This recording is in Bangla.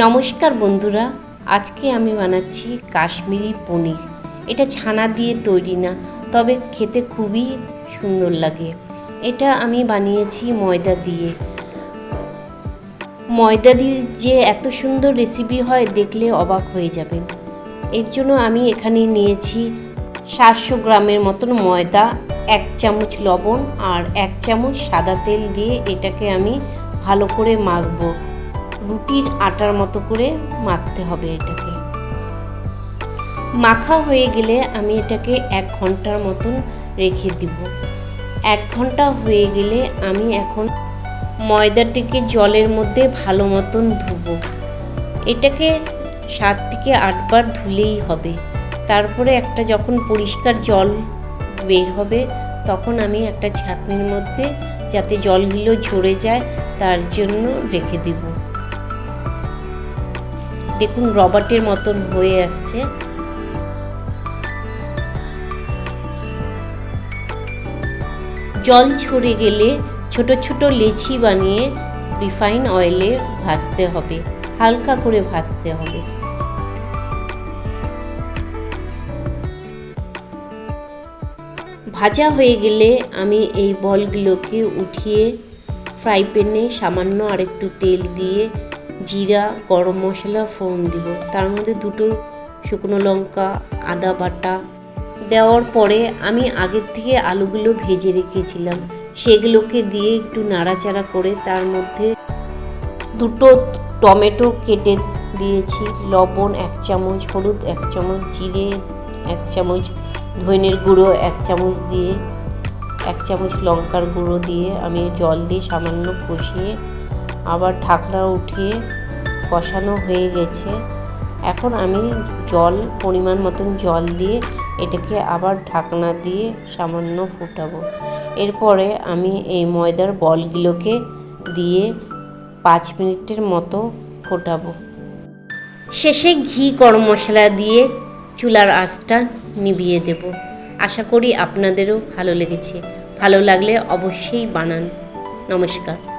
নমস্কার বন্ধুরা, আজকে আমি বানাচ্ছি কাশ্মীরি পনির। এটা ছানা দিয়ে তৈরি না, তবে খেতে খুবই সুন্দর লাগে। এটা আমি বানিয়েছি ময়দা দিয়ে। ময়দা দিয়ে যে এত সুন্দর রেসিপি হয়, দেখলে অবাক হয়ে যাবেন এর জন্য আমি এখানে নিয়েছি সাতশো গ্রামের মতন ময়দা, এক চামচ লবণ আর এক চামচ সাদা তেল দিয়ে এটাকে আমি ভালো করে মাখবো। রুটির আটার মতো করে মাখতে হবে এটাকে। মাখা হয়ে গেলে আমি এটাকে এক ঘণ্টার মতন রেখে দিব। এক ঘণ্টা হয়ে গেলে আমি এখন ময়দাটিকে জলের মধ্যে ভালো মতন ধুবো। এটাকে সাত থেকে আটবার ধুলেই হবে। তারপরে একটা যখন পরিষ্কার জল বের হবে, তখন আমি একটা ছাঁকনির মধ্যে যাতে জলগুলো ঝরে যায়, তার জন্য রেখে দিব। দেখুন রবার্টের মতন হয়ে আসছে। জল ঝরে গেলে ছোট ছোট লেচি বানিয়ে রিফাইন অয়েলে ভাজতে হবে, হালকা করে ভাজতে হবে। ভাজা হয়ে গেলে আমি এই বলগুলোকে উঠিয়ে ফ্রাই প্যানে সামান্য আরেকটু তেল দিয়ে জিরা, গরম মশলা, ফোড়ন দিব। তার মধ্যে দুটো শুকনো লঙ্কা, আদা বাটা দেওয়ার পরে আমি আগের থেকে আলুগুলো ভেজে রেখেছিলাম। সেগুলোকে দিয়ে একটু নাড়াচাড়া করে তার মধ্যে দুটো টমেটো কেটে দিয়েছি। লবণ এক চামচ, হলুদ এক চামচ, জিরে এক চামচ, ধনের গুঁড়ো এক চামচ দিয়ে, এক চামচ লঙ্কার গুঁড়ো দিয়ে আমি জল দিয়ে সামান্য কষিয়ে আবার ঢাকনা উঠিয়ে কষানো হয়ে গেছে। এখন আমি জল, পরিমাণ মতন জল দিয়ে এটাকে আবার ঢাকনা দিয়ে সামান্য ফুটাবো। এরপরে আমি এই ময়দার বলগুলোকে দিয়ে পাঁচ মিনিটের মতো ফোটাবো। শেষে ঘি, গরম মশলা দিয়ে চুলার আঁচটা নিভিয়ে দেব। আশা করি আপনাদেরও ভালো লেগেছে। ভালো লাগলে অবশ্যই বানান। নমস্কার।